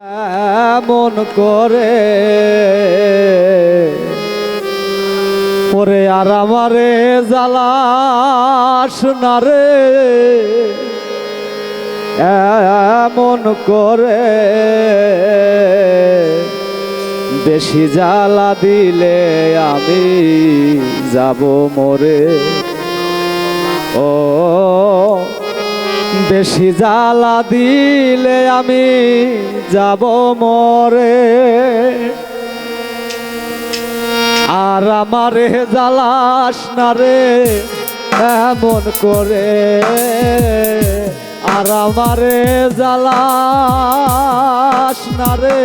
এমন করে। পরে আর আমারে জ্বালাস না রে। এমন করে। বেশি জ্বালা দিলে আমি যাব মরে। ও বেশি জ্বালা দিলে আমি যাব মরে। আর আমারে জ্বালাস না রে, এমন করে। আর আমারে জ্বালাস না রে,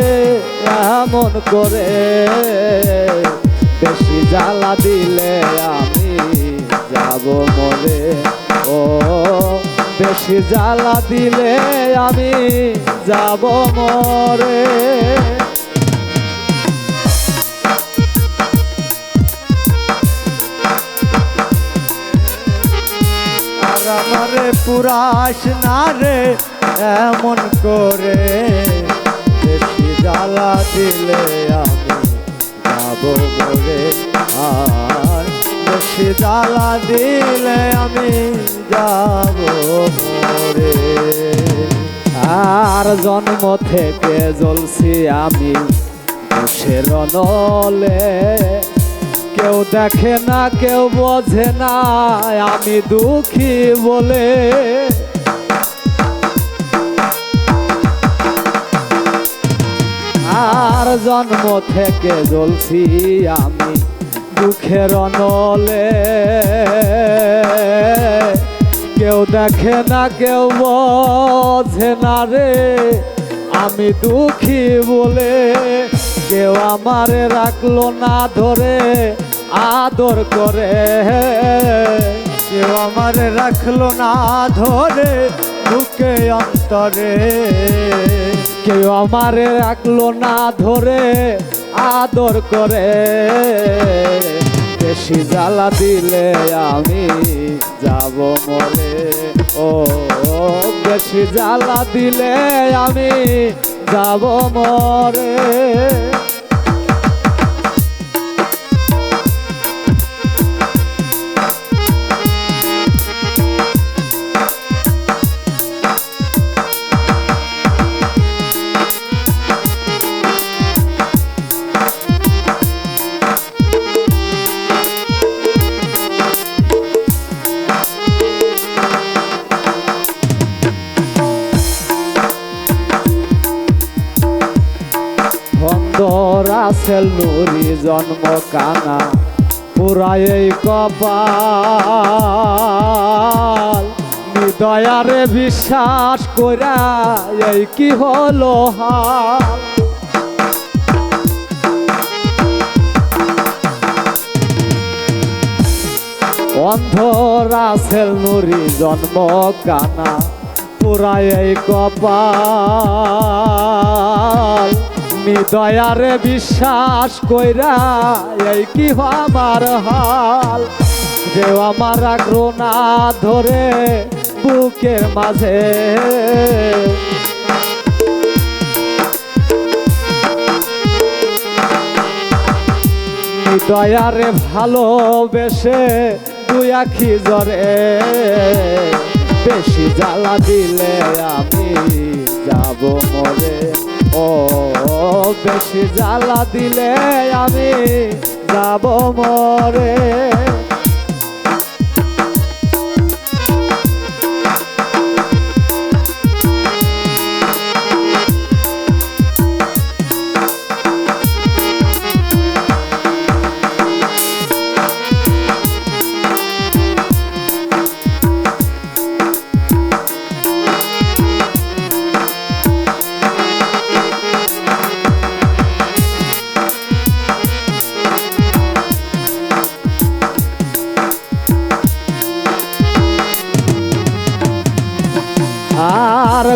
এমন করে। বেশি জ্বালা দিলে আমি যাব মরে। ও বেশি জ্বালা দিলে আমি যাব মরে। আমারে পুরাস না রে, এমন করে। বেশি জ্বালা দিলে আমি যাব মরে। আর বেশি জ্বালা দিলে আমি যাব মরে। আর জন্ম থেকে জ্বলছি আমি দুষের নলে। কেউ দেখে না, কেউ বোঝে না, আমি দুঃখী বলে। আর জন্ম থেকে জ্বলছি আমি দুঃখের নলে কেউ দেখে না, কেউ বোঝে না রে। আমি দুঃখী বলে কেউ আমারে রাখল না ধরে, আদর করে। কেউ আমারে রাখল না ধরে বুকে অন্তরে। কেউ আমারে রাখল না ধরে আদর করে, বেশি জ্বালা দিলে আমি যাব মরে। ও, বেশি জ্বালা দিলে আমি যাব মরে। আসেল নুরি জন্ম কানা এই কপাল। হৃদয়ারে বিশ্বাস করা এই কি হলো হাল? অন্ধর আসেল নুরি জন্ম কানা পুরাই এই কপাল নিদয়ারে বিশ্বাস কইরা, এই কি আমার হাল? যে আমার আগ্রহ না ধরে বুকের মাঝে। দয়ারে ভালোবেসে দুই আখি জরে বেশি জ্বালা দিলে আমি যাব মরে। ও বেশি জ্বালা দিলে আমি যাব মরে।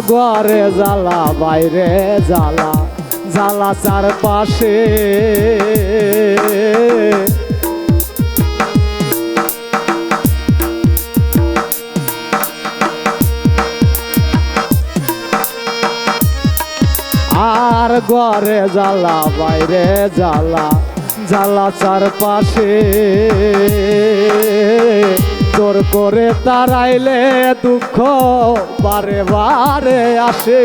ঘরে জ্বালা বাইরে জ্বালা জ্বালা চারপাশে। আর ঘরে জ্বালা বাইরে জ্বালা জ্বালা চারপাশে। তোর করে তারাইলে দুঃখ বারে বারে আসে।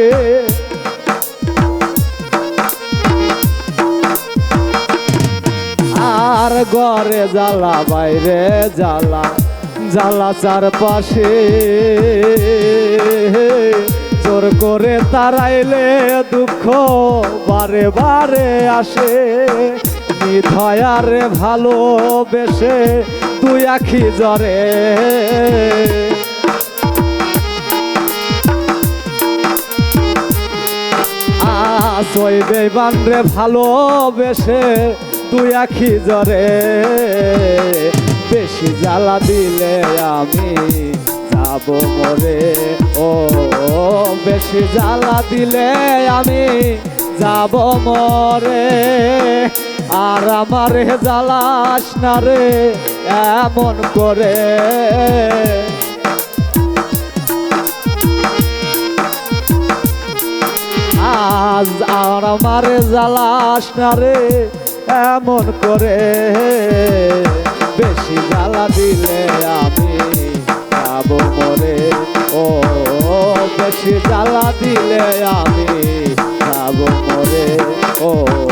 আর ঘরে জ্বালা, বাইরে জ্বালা জ্বালা চারপাশে। জোর করে তারাইলে দুঃখ বারে বারে আসে। নিধয়ারে ভালোবেসে তুই আখি জরে আসই বেবান রে ভালোবেসে তুই আখি জরে বেশি জ্বালা দিলে আমি যাব মরে। ও, বেশি জ্বালা দিলে আমি যাব মরে। আর আমার জ্বালাস না রে, এমন করে। আজ আর আমার জ্বালাস না রে, এমন করে। বেশি জ্বালা দিলে আমি যাব মরে। ও, বেশি জ্বালা দিলে আমি যাব মরে। ও